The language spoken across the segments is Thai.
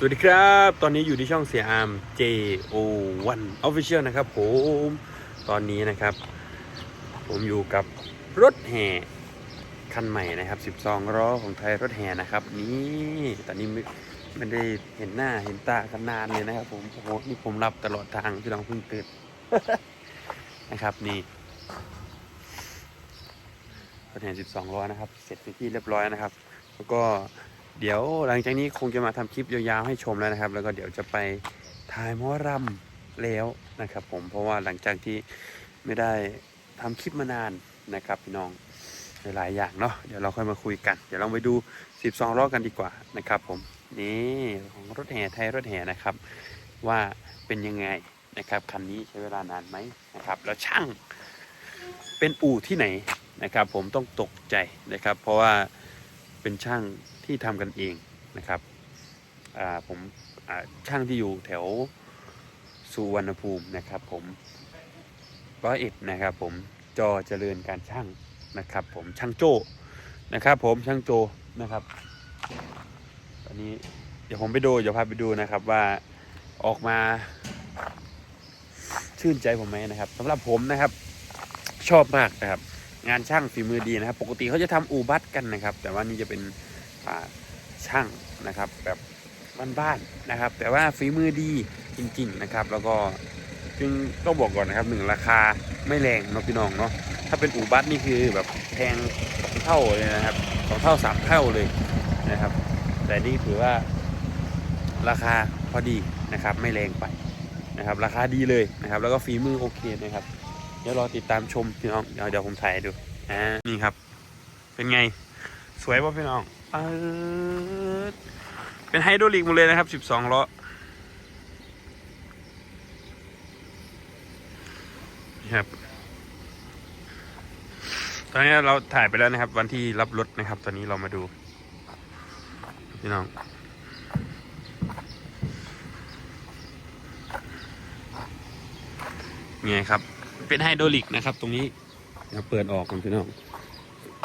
สวัสดีครับ ตอนนี้อยู่ที่ช่องเสียอาม JO1 Official นะครับผมตอนนี้นะครับ ผมอยู่กับรถแห่คันใหม่นะครับ 12ล้อของไทยรถแห่นะครับ นี่ตอนนี้ไม่ไม่ได้เห็นหน้าเห็นตากันนานเลยนะครับ ผมโอ้โหนี่ผมรับตลอดทางพี่น้องเพิ่งตื่นนะครับนี่รถแห่12ล้อนะครับ เสร็จเป็นที่เรียบร้อยนะครับ แล้วก็ เดี๋ยวหลังจากนี้คงจะมาทำคลิปยาวๆให้ชมแล้วนะครับ แล้วก็เดี๋ยวจะไปถ่ายมอรำแล้วนะครับ ผมเพราะว่าหลังจากที่ไม่ได้ทำคลิปมานานนะครับพี่น้องหลายอย่างเนาะเดี๋ยวเราค่อยมาคุยกัน เดี๋ยวเราไปดู 12ล้อกันดีกว่านะครับผมนี่ของรถแห่ไทยรถแห่นะครับ ว่าเป็นยังไงนะครับคันนี้ใช้เวลานานไหมนะครับ แล้วช่างเป็นอู่ที่ไหนนะครับ ผมต้องตกใจนะครับ เพราะว่าเป็นช่าง ที่ทำกันเองนะครับผมช่างที่อยู่แถวสุวรรณภูมินะครับ ผมร้อยเอ็ดนะครับ ผมจอเจริญการช่างนะครับ ผมช่างโจ้นะครับ ผมช่างโจนะครับตอนนี้เดี๋ยวผมไปดูเดี๋ยวพาไปดูนะครับว่าออกมา ชื่นใจผมไหมนะครับสำหรับผมนะครับ ชอบมากนะครับ งานช่างฝีมือดีนะครับ ปกติเขาจะทำอู่บัตกันนะครับ แต่ว่านี่จะเป็น อ่าช่างนะครับแบบบ้านๆนะครับ แต่ว่าฝีมือดีจริง ๆนะครับ แล้วก็จึงต้องบอกก่อนนะครับหนึ่งราคาไม่แรงเนาะพี่น้องเนาะถ้าเป็นอู่บัตนี่คือแบบแพงสองเท่าเลยนะครับสองเท่าสามเท่าเลยนะครับ แต่นี่ถือว่าราคาพอดีนะครับไม่แรงไปนะครับ ราคาดีเลยนะครับ แล้วก็ฝีมือโอเคนะครับ เดี๋ยวรอติดตามชมพี่น้องเดี๋ยวเดี๋ยวผมถ่ายดูอ่านี่ครับ เป็นไงสวยป่ะพี่น้อง เออเป็นไฮดรอลิกหมดเลยนะครับ 12ล้อครับ ตอนนี้เราถ่ายไปแล้วนะครับ วันที่รับรถนะครับ ตอนนี้เรามาดูพี่น้องไงครับ เป็นไฮดรอลิกนะครับ ตรงนี้เดี๋ยวเปิดออกกันพี่น้อง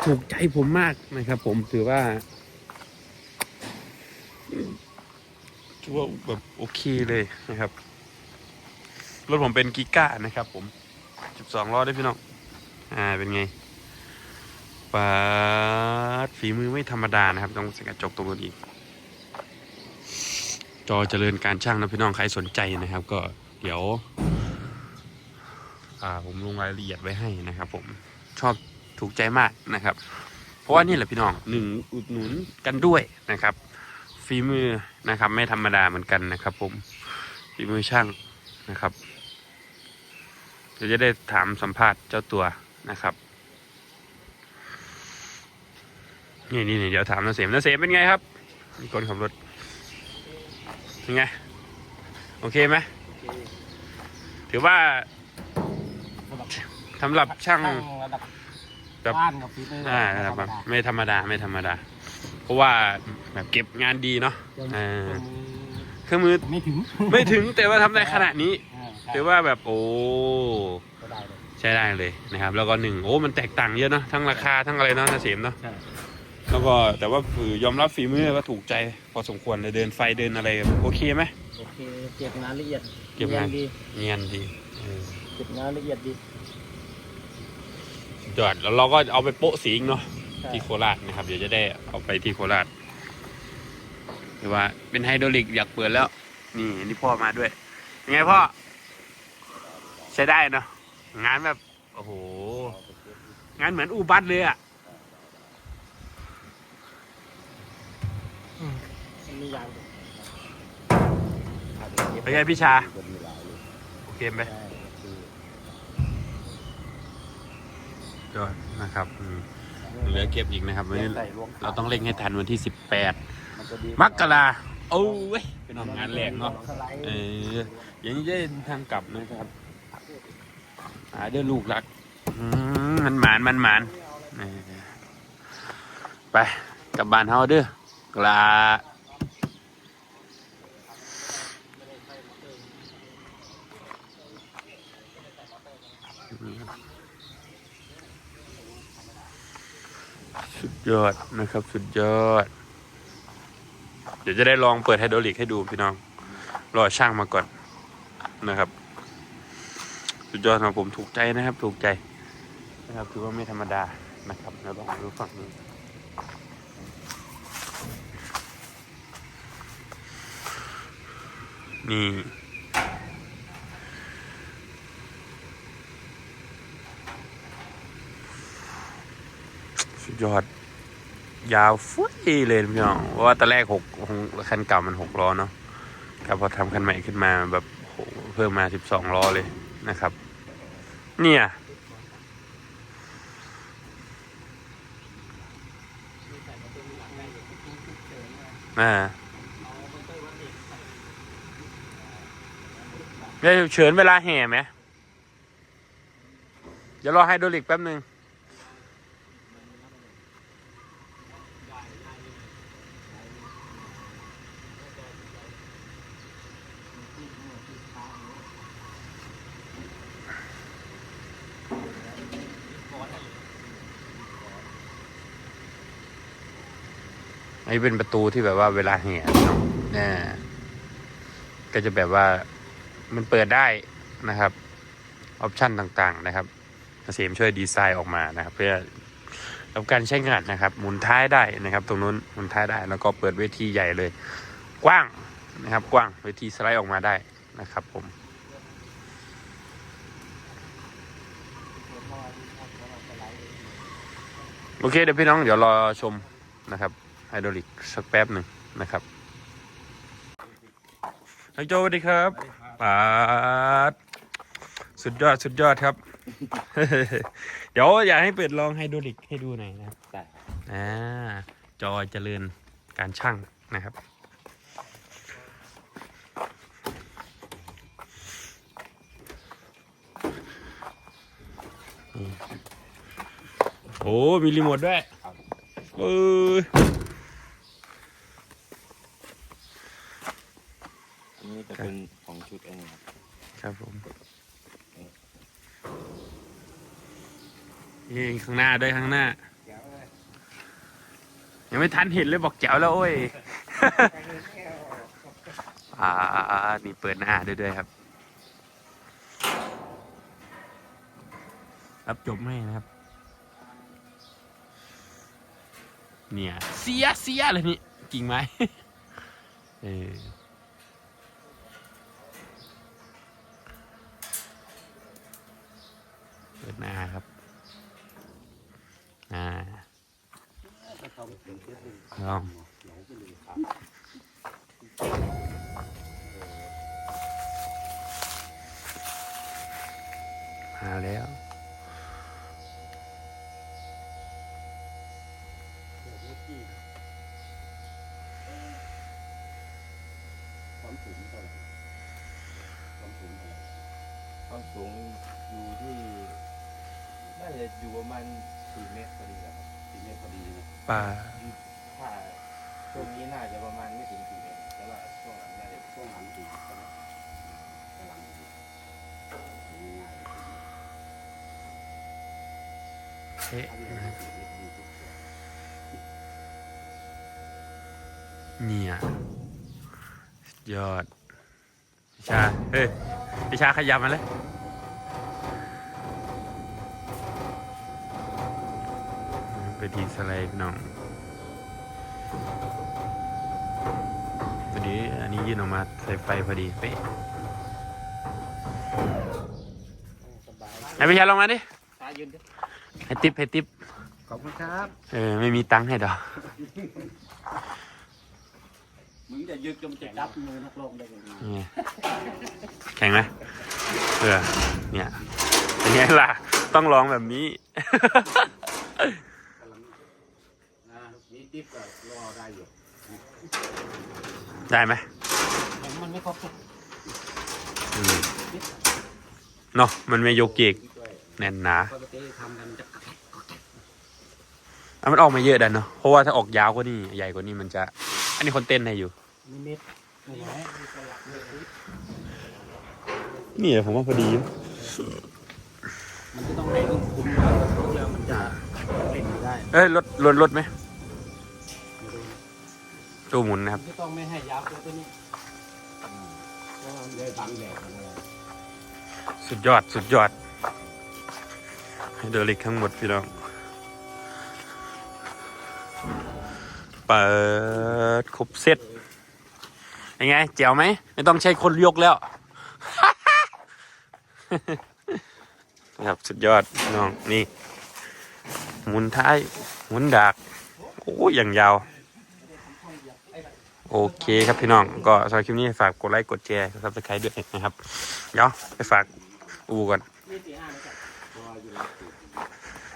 ถูกใจผมมากนะครับ ผมถือว่าถือว่าแบบโอเคเลยนะครับ รถผมเป็นกิก้านะครับ ผม12ล้อได้วยพี่น้องอ่าเป็นไงปาดฝีมือไม่ธรรมดานะครับ ต้องสกัดจกตรงนี้อีก จอเจริญการช่างนะพี่น้องใครสนใจนะครับ ก็เดี๋ยว อ่าผมลงรายละเอียดไว้ให้นะครับ ผมชอบ ถูกใจมากนะครับ เพราะว่านี่แหละพี่น้องหนึ่งอุดหนุนกันด้วยนะครับฝีมือนะครับ ไม่ธรรมดาเหมือนกันนะครับ ผมฝีมือช่างนะครับเดี๋ยวจะได้ถามสัมภาษณ์เจ้าตัวนะครับนี่นี่นี่เดี๋ยวถามนาเสมนาเสมเป็นไงครับมีคนขับรถเป็นไงโอเคไหมถือว่าสำหรับช่างระดับ แบบ บ้านกับฝีมืออ่าธรรมแบบดาไม่ธรรมดาไม่ธรรมดา เพราะว่าแบบเก็บงานดีเนาะยังเออยังเครื่องมือ ไม่ถึงไม่ถึงแต่ว่าทำได้ขนาดนี้อ่าใช่ถือว่าแบบโอ้ก็ได้เลยใช้ได้เลยนะครับ แล้วก็หนึ่งโอ้มันแตกต่างเยอะเนาะทั้งราคาทั้งอะไรเนาะนาเสียมเนาะใช่แล้วก็แต่ว่าคือยอมรับฝีมือก็ถูกใจพอสมควรเลยเดินไฟเดินอะไรโอเคไหม โอเคเก็บงานละเอียดเก็บงานดีเนียนดีเออเก็บงานละเอียดดี ยอดแล้วเราก็เอาไปโปะสีอีกเนาะใช่ที่โคราชนะครับ เดี๋ยวจะได้เอาไปที่โคราชหรือว่าเป็นไฮดรอลิกอยากเปิดแล้ว นี่นี่พ่อมาด้วยยังไงพ่อ ใช้ได้เนาะงานแบบ โอ้โห งานเหมือนอูบัสเลยอะมันมียางเป็นไงพี่ชา โอเคไหม ใช่คือย อดนะครับอืมเหลือเก็บอีกนะครับวันนี้ใส่รวมเราต้องเร่งให้ทันวันที่สิบแปดมันจะดีมกราโอ้เว้ยเป็นงานแรงเนาะ สไลด์เอออย่างนี้จะเดินทางกลับนะครับหาเด้อลูกรักอืมมันหมานมันหมานเออไปกลับบ้านเฮาเด้อกลาสุด ยอดนะครับ สุดยอด เดี๋ยวจะได้ลองเปิดไฮดรอลิกให้ดูพี่น้อง รอช่างมาก่อนนะครับ สุดยอดสำหรับผมถูกใจนะครับ ถูกใจนะครับถือว่าไม่ธรรมดานะครับแล้วลองดูฝั่งนี้นี่สุดยอด ยาวฟุ้ยเลยพี่น้องเพราะว่าตอนแรกหกคันเก่ามันหกล้อเนาะครับพอทำคันใหม่ขึ้นมาแบบเพิ่มมาสิบสองล้อเลยนะครับ เนี่ย อ่าได้ฉุกเฉินเวลาแห่ไหมเดี๋ยวรอไฮดรอลิกแป๊บหนึ่ง อันนี้เป็นประตูที่แบบว่าเวลาแห่เนาะเนี่ยก็จะแบบว่ามันเปิดได้นะครับออปชันต่างๆนะครับเกษมช่วยดีไซน์ออกมานะครับ เพื่อรับการใช้งานนะครับ หมุนท้ายได้นะครับ ตรงนู้นหมุนท้ายได้ แล้วก็เปิดเวทีใหญ่เลย กว้างนะครับ กว้างเวทีสไลด์ออกมาได้นะครับผมโอเคเดี๋ยวพี่น้องเดี๋ยวรอชมนะครับ ไฮดรอลิกสักแป๊บหนึ่งนะครับไฮโจสวัสดีครับปาดสุดยอดสุดยอดครับ เดี๋ยวอยากให้เปิดลองไฮดรอลิกให้ดูหน่อยนะครับได้อ่าจอเจริญการช่างนะครับนี่โอ้มีรีโมทด้วยเอออันนี้จะเป็นของชุดเองครับ ครับผม นี่ข้างหน้าด้วยข้างหน้า ยังไม่ทันเห็นเลยบอกแจ๋วแล้วโอ้ยอ่ามีเปิดหน้าด้วยด้วยครับ รับจบให้นะครับ เนี่ยเสียเสียเลยนี่กิ่งไม้เออเปิดหน้าครับ อ่า ลองมาแล้วความสูงเท่าไหร่ความสูงเท่าไหร่ความสูงอยู่ที่น่าจะอยู่ประมาณสี่เมตรพอดีครับ สี่เมตรพอดีนะป่า ถ้าช่วงนี้น่าจะประมาณไม่ถึงสี่เมตรแต่ว่าช่วงหลังน่าจะช่วงหลังถึงใช่ไหมกำลังดีง่ายเอ๊ะนะครับเนี่ยสุดยอดพิชา เฮ้ยพิชาขยับมาเลย ไปทีสไลด์พี่น้องตัวนี้อันนี้ยื่นออกมาใส่ไฟพอดีเป๊ะสบายไหนพิชาลองมาดิตายืนดิให้ติปให้ติปขอบคุณครับ เออ ไม่มีตังค์ให้ดอก มึงจะยึดจนจะจับมือนักลงได้ยังไงนี่แข็งไหมเออเนี่ยเป็นไงล่ะ ต้องลองแบบนี้นะมี ติ๊บก็รอได้อยู่ได้ไหมมันไม่ครบอืมเนาะมันไม่โยกเกกด้วยแน่นหนาปกติทำกันจะอะมันออกมาเยอะดันเนาะเพราะว่าถ้าออกยาวกว่านี้ใหญ่กว่านี้มันจะ อันนี้คนเต้นให้อยู่มีเม็ดนี่แหละมีสลักเลยนี่ผมว่าพอดี มันจะต้องให้ลูกคุมแล้วแล้วมันจะเล่นได้ เอ้ยรถรถรถไหม ตู้หมุนนะครับก็ต้องไม่ให้ยับเลยตัวนี้ก็เลยบังแดดอะไรสุดยอดสุดยอดไฮดรอลิกทั้งหมดพี่น้องเปิดครบเซตยังไงเจ๋วไหม ไม่ต้องใช้คนยกแล้ว นะครับสุดยอดพี่น้อง นี่ หมุนท้าย หมุนดาก โอ้ยอย่างยาว โอเคครับพี่น้องก็สำหรับคลิปนี้ฝากกดไลค์กดแชร์ซับสไครต์ด้วยนะครับเดี๋ยวไปฝากอูก่อน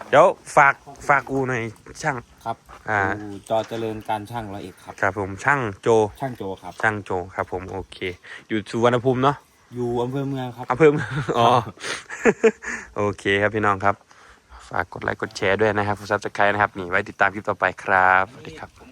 เดี๋ยวฝากฝากอูหน่อยช่าง ครับอ่าดูจอเจริญการช่างร้อยเอ็ดครับ ครับผมช่างโจช่างโจครับ ช่างโจครับผมโอเค อยู่สุวรรณภูมิเนาะอยู่อำเภอเมืองครับอำเภอเมืองอ๋อโอเคครับพี่น้องครับ ฝากกดไลค์กดแชร์ด้วยนะครับซับสไครต์นะครับนี่ไว้ติดตามคลิปต่อไปครับสวัสดีครับ